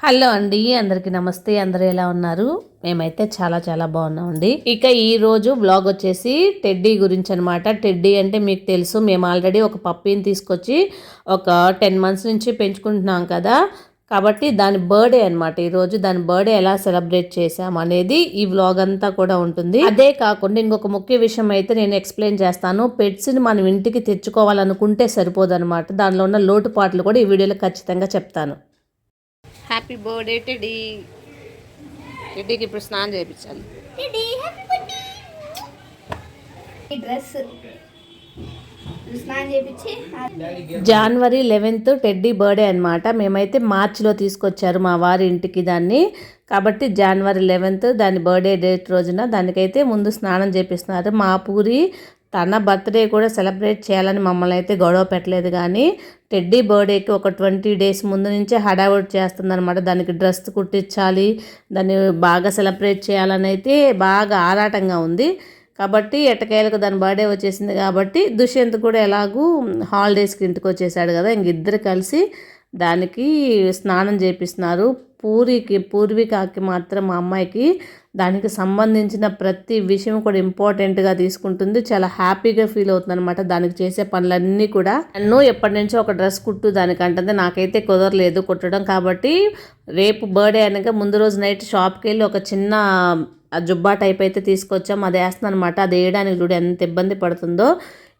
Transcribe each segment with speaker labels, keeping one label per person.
Speaker 1: Hello అండి అందరికీ నమస్తే అందరూ ఎలా ఉన్నారు? మేమైతే చాలా చాలా బాగున్నామండి. ఇక ఈరోజు బ్లాగ్ వచ్చేసి టెడ్డీ గురించి అనమాట టెడ్డీ అంటే మీకు తెలుసు మేము ఆల్రెడీ ఒక పప్పీని తీసుకొచ్చి ఒక టెన్ మంత్స్ నుంచి పెంచుకుంటున్నాం కదా. కాబట్టి దాని బర్త్డే అనమాట ఈరోజు దాని బర్త్డే ఎలా సెలబ్రేట్ చేసాం అనేది ఈ వ్లాగ్ అంతా కూడా ఉంటుంది. అదే కాకుండా ఇంకొక ముఖ్య విషయం అయితే నేను ఎక్స్ప్లెయిన్ చేస్తాను. పెట్స్ని మనం ఇంటికి తెచ్చుకోవాలనుకుంటే సరిపోదన్నమాట. దానిలో ఉన్న లోటుపాట్లు కూడా ఈ వీడియోలో ఖచ్చితంగా చెప్తాను. హ్యాపీ బర్త్డే టెడీ టెడ్డీకి ఇప్పుడు స్నానం చేయించాలి.
Speaker 2: ఈ డ్రెస్ స్నానం చేపించి
Speaker 1: జనవరి లెవెన్త్ టెడ్డీ బర్త్డే అనమాట మేమైతే మార్చిలో తీసుకొచ్చారు మా వారి ఇంటికి దాన్ని. కాబట్టి జనవరి లెవెన్త్ దాని బర్త్డే డేట్ రోజున దానికైతే ముందు స్నానం చేపిస్తున్నారు మా పూరి తన బర్త్డే కూడా సెలబ్రేట్ చేయాలని మమ్మల్ని అయితే గొడవ పెట్టలేదు కానీ టెడ్డీ బర్త్డేకి ఒక ట్వంటీ డేస్ ముందు నుంచే హడావుడ్ చేస్తుందనమాట దానికి డ్రెస్ కుట్టించాలి దాన్ని బాగా సెలబ్రేట్ చేయాలని అయితే బాగా ఆరాటంగా ఉంది. కాబట్టి ఎట్టకేలకు దాని బర్త్డే వచ్చేసింది కాబట్టి దుష్యంత్ కూడా ఎలాగూ హాలిడేస్కి ఇంటికి వచ్చేసాడు కదా ఇంక ఇద్దరు కలిసి దానికి స్నానం చేపిస్తున్నారు. పూరికి పూర్వికాకి మాత్రం మా అమ్మాయికి దానికి సంబంధించిన ప్రతి విషయం కూడా ఇంపార్టెంట్గా తీసుకుంటుంది. చాలా హ్యాపీగా ఫీల్ అవుతుంది అనమాట దానికి చేసే పనులన్నీ కూడా. నన్ను ఎప్పటి నుంచో ఒక డ్రెస్ కుట్టు దానికంటే నాకైతే కుదరలేదు కుట్టడం కాబట్టి రేపు బర్త్డే అనగా ముందు రోజు నైట్ షాప్కి వెళ్ళి ఒక చిన్న జుబ్బా టైప్ అయితే తీసుకొచ్చాం. అది వేస్తుంది అనమాట అది వేయడానికి చూడు ఎంత ఇబ్బంది పడుతుందో.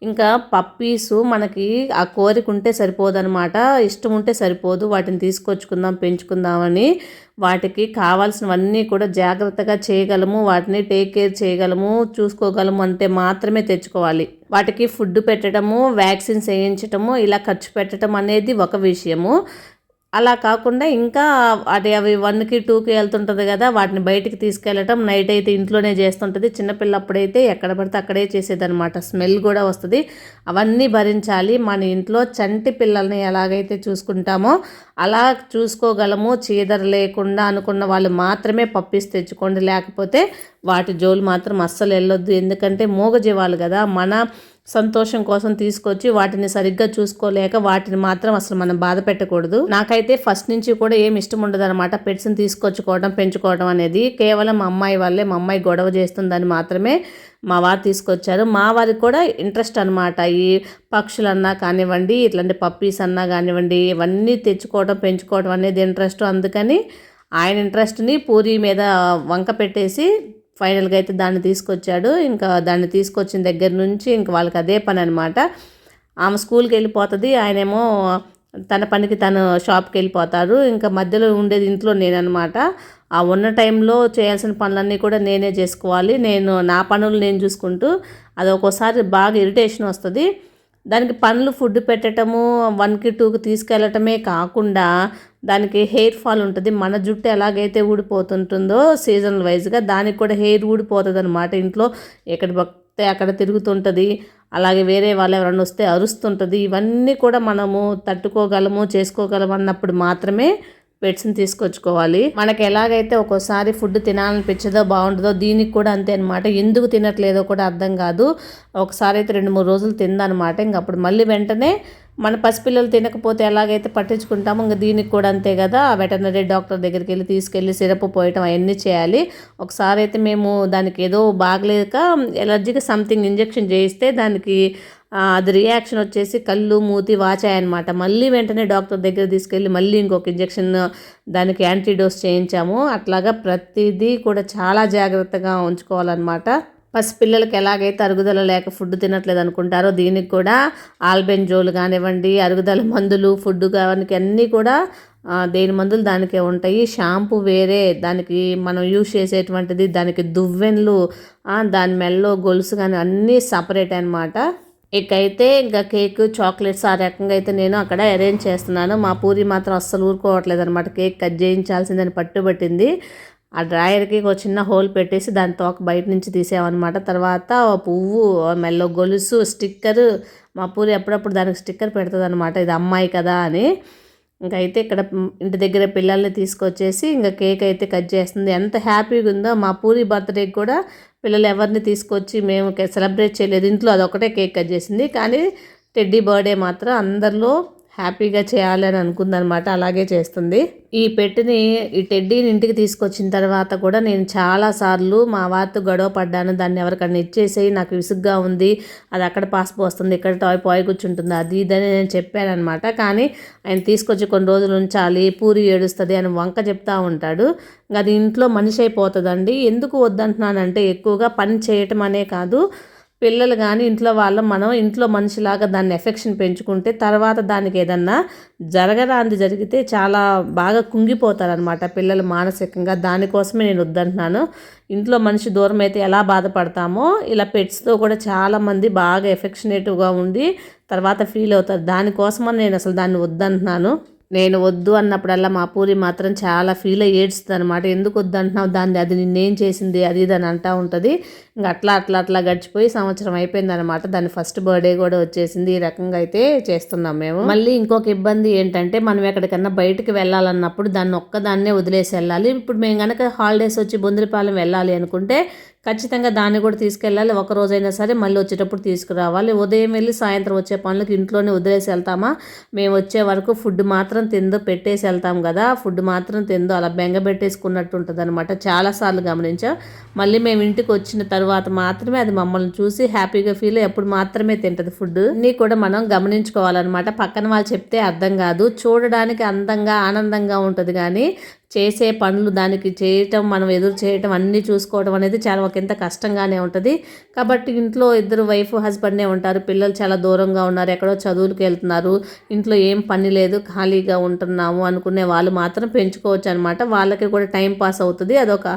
Speaker 1: ఇంకా పప్పీసు మనకి ఆ కోరిక ఉంటే సరిపోదనమాట ఇష్టం ఉంటే సరిపోదు. వాటిని తీసుకొచ్చుకుందాం పెంచుకుందామని వాటికి కావాల్సినవన్నీ కూడా జాగ్రత్తగా చేయగలము. వాటిని టేక్ కేర్ చేయగలము చూసుకోగలము అంటే మాత్రమే తెచ్చుకోవాలి. వాటికి ఫుడ్ పెట్టడము వ్యాక్సిన్స్ వేయించటము ఇలా ఖర్చు పెట్టడం అనేది ఒక విషయము. అలా కాకుండా ఇంకా అది అవి వన్కి టూకి వెళ్తుంటుంది కదా వాటిని బయటికి తీసుకెళ్ళటం నైట్ అయితే ఇంట్లోనే చేస్తుంటుంది. చిన్నపిల్లప్పుడైతే ఎక్కడ పడితే అక్కడే చేసేదనమాట స్మెల్ కూడా వస్తుంది. అవన్నీ భరించాలి. మన ఇంట్లో చంటి పిల్లల్ని ఎలాగైతే చూసుకుంటామో అలా చూసుకోగలము. చీదర లేకుండా అనుకున్న వాళ్ళు మాత్రమే పప్పిసి తెచ్చుకోండి. లేకపోతే వాటి జోలు మాత్రం అస్సలు వెళ్ళొద్దు. ఎందుకంటే మూగజీవాలు కదా. మన సంతోషం కోసం తీసుకొచ్చి వాటిని సరిగ్గా చూసుకోలేక వాటిని మాత్రం అసలు మనం బాధ పెట్టకూడదు. నాకైతే ఫస్ట్ నుంచి కూడా ఏం ఇష్టం ఉండదు అనమాట పెట్స్ని తీసుకొచ్చుకోవడం పెంచుకోవడం అనేది. కేవలం మా అమ్మాయి వల్లే మా అమ్మాయి గొడవ చేస్తుందని మాత్రమే మా వారు తీసుకొచ్చారు. మా వారికి కూడా ఇంట్రెస్ట్ అనమాట ఈ పక్షులన్నా కానివ్వండి ఇట్లాంటి పప్పీస్ అన్నా కానివ్వండి ఇవన్నీ తెచ్చుకోవడం పెంచుకోవడం అనేది ఇంట్రెస్ట్. అందుకని ఆయన ఇంట్రెస్ట్ని పూరి మీద వంక పెట్టేసి ఫైనల్గా అయితే దాన్ని తీసుకొచ్చాడు. ఇంకా దాన్ని తీసుకొచ్చిన దగ్గర నుంచి ఇంక వాళ్ళకి అదే పని అనమాట ఆమె స్కూల్కి వెళ్ళిపోతుంది. ఆయనేమో తన పనికి తను షాప్కి వెళ్ళిపోతారు. ఇంకా మధ్యలో ఉండేది ఇంట్లో నేననమాట ఆ ఉన్న టైంలో చేయాల్సిన పనులన్నీ కూడా నేనే చేసుకోవాలి. నేను నా పనులు నేను చూసుకుంటూ అది ఒక్కోసారి బాగా ఇరిటేషన్ వస్తుంది. దానికి పండ్లు ఫుడ్ పెట్టడము వన్కి టూకి తీసుకెళ్ళటమే కాకుండా దానికి హెయిర్ ఫాల్ ఉంటుంది. మన జుట్టు ఎలాగైతే ఊడిపోతుంటుందో సీజన్ వైజ్గా దానికి కూడా హెయిర్ ఊడిపోతుంది అనమాట ఇంట్లో. ఎక్కడ పడితే అక్కడ తిరుగుతుంటుంది. అలాగే వేరే వాళ్ళు ఎవరైనా వస్తే అరుస్తుంటుంది. ఇవన్నీ కూడా మనము తట్టుకోగలము చేసుకోగలము అన్నప్పుడు మాత్రమే పెట్స్ని తీసుకొచ్చుకోవాలి. మనకి ఎలాగైతే ఒక్కోసారి ఫుడ్ తినాలనిపించదో బాగుంటుందో దీనికి కూడా అంతే అనమాట ఎందుకు తినట్లేదో కూడా అర్థం కాదు. ఒకసారి అయితే రెండు మూడు రోజులు తిందనమాట ఇంక అప్పుడు మళ్ళీ వెంటనే మన పసిపిల్లలు తినకపోతే ఎలాగైతే పట్టించుకుంటామో ఇంకా దీనికి కూడా అంతే కదా. ఆ వెటర్నరీ డాక్టర్ దగ్గరికి వెళ్ళి తీసుకెళ్ళి సిరప్ పోయటం అవన్నీ చేయాలి. ఒకసారి అయితే మేము దానికి ఏదో బాగలేక ఎలర్జీకి సంథింగ్ ఇంజెక్షన్ చేయిస్తే దానికి అది రియాక్షన్ వచ్చేసి కళ్ళు మూతి వాచాయన్నమాట. మళ్ళీ వెంటనే డాక్టర్ దగ్గర తీసుకెళ్ళి మళ్ళీ ఇంకొక ఇంజెక్షన్ దానికి యాంటీడోస్ చేయించాము. అట్లాగా ప్రతిదీ కూడా చాలా జాగ్రత్తగా ఉంచుకోవాలన్నమాట. పసిపిల్లలకి ఎలాగైతే అరుగుదల లేక ఫుడ్ తినట్లేదు అనుకుంటారో దీనికి కూడా ఆల్బెంజోలు కానివ్వండి అరుగుదల మందులు ఫుడ్ కావడానికి అన్నీ కూడా దేని మందులు దానికే ఉంటాయి. షాంపూ వేరే దానికి మనం యూజ్ చేసేటువంటిది దానికి దువ్వెన్లు దాని మెల్లో గొలుసు కానీ అన్నీ సపరేట్ అనమాట ఇకైతే ఇంకా కేక్ చాక్లెట్స్ ఆ రకంగా అయితే నేను అక్కడ అరేంజ్ చేస్తున్నాను. మా పూరి మాత్రం అస్సలు ఊరుకోవట్లేదు అనమాట కేక్ కట్ చేయించాల్సిందని పట్టుబట్టింది. ఆ డ్రాయర్కి ఒక చిన్న హోల్ పెట్టేసి దాని తోక బయట నుంచి తీసామన్నమాట తర్వాత పువ్వు మెల్లో గొలుసు స్టిక్కర్ మా పూరి అప్పుడప్పుడు దానికి స్టిక్కర్ పెడుతుంది అనమాట ఇది అమ్మాయి కదా అని. ఇంకైతే అయితే ఇక్కడ ఇంటి దగ్గర పిల్లల్ని తీసుకొచ్చేసి ఇంకా కేక్ అయితే కట్ చేస్తుంది. ఎంత హ్యాపీగా ఉందో మా పూరి బర్త్డేకి కూడా పిల్లలు ఎవరిని తీసుకొచ్చి మేము సెలబ్రేట్ చేయలేదు. ఇంట్లో అదొకటే కేక్ కట్ చేసింది. కానీ టెడ్డీ బర్త్డే మాత్రం అందరిలో హ్యాపీగా చేయాలని అనుకుందనమాట. అలాగే చేస్తుంది. ఈ పెట్టిని ఈ టెడ్డీని ఇంటికి తీసుకొచ్చిన తర్వాత కూడా నేను చాలా సార్లు మా వారితో గొడవ పడ్డాను. దాన్ని ఎవరికన్నా ఇచ్చేసేయి నాకు విసుగ్గా ఉంది అది అక్కడ పాస్పు వస్తుంది ఇక్కడ టాయ్ పాయ్ కూర్చుంటుంది అది ఇదని నేను చెప్పాను అనమాట కానీ ఆయన తీసుకొచ్చి కొన్ని రోజులు ఉంచాలి పూరి ఏడుస్తుంది అని వంక చెప్తా ఉంటాడు. అది ఇంట్లో మనిషి అయిపోతుందండి. ఎందుకు వద్దంటున్నానంటే ఎక్కువగా పని చేయటం అనే కాదు. పిల్లలు కానీ ఇంట్లో వాళ్ళ మనం ఇంట్లో మనిషిలాగా దాన్ని ఎఫెక్షన్ పెంచుకుంటే తర్వాత దానికి ఏదన్నా జరగరాంది జరిగితే చాలా బాగా కుంగిపోతారనమాట పిల్లలు మానసికంగా. దానికోసమే నేను వద్దంటున్నాను. ఇంట్లో మనిషి దూరం అయితే ఎలా బాధపడతామో ఇలా పెట్స్తో కూడా చాలామంది బాగా ఎఫెక్షనేటివ్గా ఉండి తర్వాత ఫీల్ అవుతారు దానికోసమని నేను అసలు దాన్ని వద్దంటున్నాను. నేను వద్దు అన్నప్పుడల్లా మా పూరి మాత్రం చాలా ఫీల్ అయ్యి ఏడుస్తుంది అనమాట ఎందుకు వద్దు అంటున్నావు దాన్ని? అది నిన్నేం చేసింది? అది ఇది అని అంటూ ఉంటుంది. ఇంకా అట్లా అట్లా అట్లా గడిచిపోయి సంవత్సరం అయిపోయింది అనమాట దాని ఫస్ట్ బర్త్డే కూడా వచ్చేసింది. ఈ రకంగా అయితే చేస్తున్నాం మేము. మళ్ళీ ఇంకొక ఇబ్బంది ఏంటంటే మనం ఎక్కడికన్నా బయటకు వెళ్ళాలన్నప్పుడు దాన్ని ఒక్కదాన్నే వదిలేసి వెళ్ళాలి. ఇప్పుడు మేము కనుక హాలిడేస్ వచ్చి బొందిరిపాలెం వెళ్ళాలి అనుకుంటే ఖచ్చితంగా దాన్ని కూడా తీసుకెళ్ళాలి. ఒక రోజైనా సరే మళ్ళీ వచ్చేటప్పుడు తీసుకురావాలి. ఉదయం వెళ్ళి సాయంత్రం వచ్చే పనులకు ఇంట్లోనే వదిలేసి వెళ్తామా? మేము వచ్చే వరకు ఫుడ్ మాత్రం తిందో పెట్టేసి వెళ్తాం కదా. ఫుడ్ మాత్రం తిందో అలా బెంగ పెట్టేసుకున్నట్టు ఉంటుంది అనమాట చాలాసార్లు గమనించాం. మళ్ళీ మేము ఇంటికి వచ్చిన తర్వాత మాత్రమే అది మమ్మల్ని చూసి హ్యాపీగా ఫీల్ ఎప్పుడు మాత్రమే తింటది ఫుడ్. అన్నీ కూడా మనం గమనించుకోవాలన్నమాట. పక్కన వాళ్ళు చెప్తే అర్థం కాదు. చూడడానికి అందంగా ఆనందంగా ఉంటుంది కానీ చేసే పనులు దానికి చేయటం మనం ఎదురు చేయటం అన్నీ చూసుకోవడం అనేది చాలా ఒకంత కష్టంగానే ఉంటుంది. కాబట్టి ఇంట్లో ఇద్దరు వైఫ్ హస్బెండే ఉంటారు. పిల్లలు చాలా దూరంగా ఉన్నారు. ఎక్కడో చదువులకు వెళ్తున్నారు. ఇంట్లో ఏం పని లేదు. ఖాళీగా ఉంటున్నాము అనుకునే వాళ్ళు మాత్రం పెంచుకోవచ్చు అనమాట వాళ్ళకి కూడా టైం పాస్ అవుతుంది. అదొక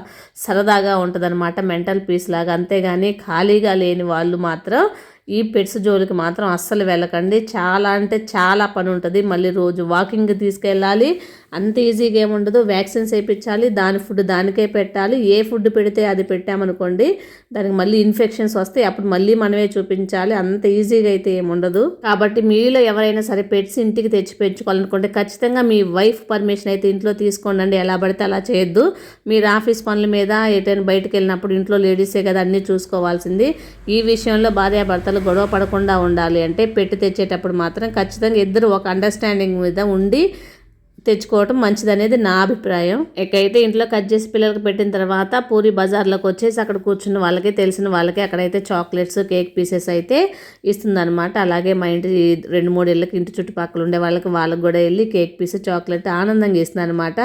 Speaker 1: సరదాగా ఉంటుంది అనమాట మెంటల్ పీస్ లాగా. అంతేగాని ఖాళీగా లేని వాళ్ళు మాత్రం ఈ పెట్స్ జోలికి మాత్రం అస్సలు వెళ్ళకండి. చాలా అంటే చాలా పని ఉంటుంది. మళ్ళీ రోజు వాకింగ్ తీసుకెళ్ళాలి. అంత ఈజీగా ఏముండదు వ్యాక్సిన్స్ వేయించాలి. దాని ఫుడ్ దానికే పెట్టాలి. ఏ ఫుడ్ పెడితే అది పెట్టామనుకోండి దానికి మళ్ళీ ఇన్ఫెక్షన్స్ వస్తాయి. అప్పుడు మళ్ళీ మనమే చూపించాలి. అంత ఈజీగా అయితే ఏముండదు కాబట్టి మీలో ఎవరైనా సరే పెట్స్ ఇంటికి తెచ్చి పెంచుకోవాలనుకుంటే ఖచ్చితంగా మీ వైఫ్ పర్మిషన్ అయితే ఇంట్లో తీసుకోండి ఎలా పడితే అలా చేయొద్దు. మీరు ఆఫీస్ పనుల మీద ఎటైనా బయటకు వెళ్ళినప్పుడు ఇంట్లో లేడీసే కదా అన్నీ చూసుకోవాల్సింది. ఈ విషయంలో భార్యాభర్తలు గొడవ పడకుండా ఉండాలి అంటే పెట్టి తెచ్చేటప్పుడు మాత్రం ఖచ్చితంగా ఇద్దరు ఒక అండర్స్టాండింగ్ మీద ఉండి తెచ్చుకోవటం మంచిదనేది నా అభిప్రాయం. ఎక్కడైతే ఇంట్లో కట్ చేసి పిల్లలకు పెట్టిన తర్వాత పూరి బజార్లోకి వచ్చేసి అక్కడ కూర్చున్న వాళ్ళకి తెలిసిన వాళ్ళకి అక్కడైతే చాక్లెట్స్ కేక్ పీసెస్ అయితే ఇస్తుందన్నమాట. అలాగే మా ఇంటి రెండు మూడు ఇళ్ళకి ఇంటి చుట్టుపక్కల ఉండే వాళ్ళకి వాళ్ళకి కూడా వెళ్ళి కేక్ పీస్ చాక్లెట్ ఆనందంగా ఇస్తుంది అనమాట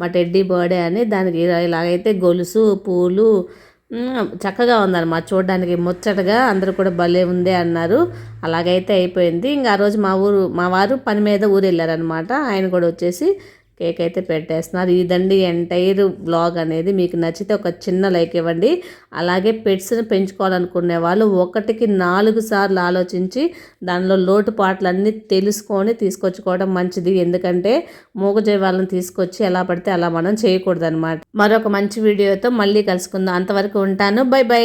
Speaker 1: మా టెడ్డీ బర్త్డే అని దానికి ఇలాగైతే గొలుసు పూలు చక్కగా ఉందన్నమాట చూడడానికి ముచ్చటగా అందరూ కూడా భలే ఉందే అన్నారు. అలాగైతే అయిపోయింది. ఇంకా ఆ రోజు మా ఊరు మా వారు పని మీద ఊరు వెళ్ళారనమాట ఆయన కూడా వచ్చేసి కేక్ అయితే పెట్టేస్తున్నారు. ఇదండి ఎంటైర్ బ్లాగ్ అనేది. మీకు నచ్చితే ఒక చిన్న లైక్ ఇవ్వండి. అలాగే పెట్స్ని పెంచుకోవాలనుకునే వాళ్ళు ఒకటికి నాలుగు సార్లు ఆలోచించి దానిలో లోటుపాట్లన్నీ తెలుసుకొని తీసుకొచ్చుకోవడం మంచిది. ఎందుకంటే మూగజీవాలను తీసుకొచ్చి ఎలా పడితే అలా మనం చేయకూడదు అనమాట మరొక మంచి వీడియోతో మళ్ళీ కలుసుకుందాం. అంతవరకు ఉంటాను. Bye bye.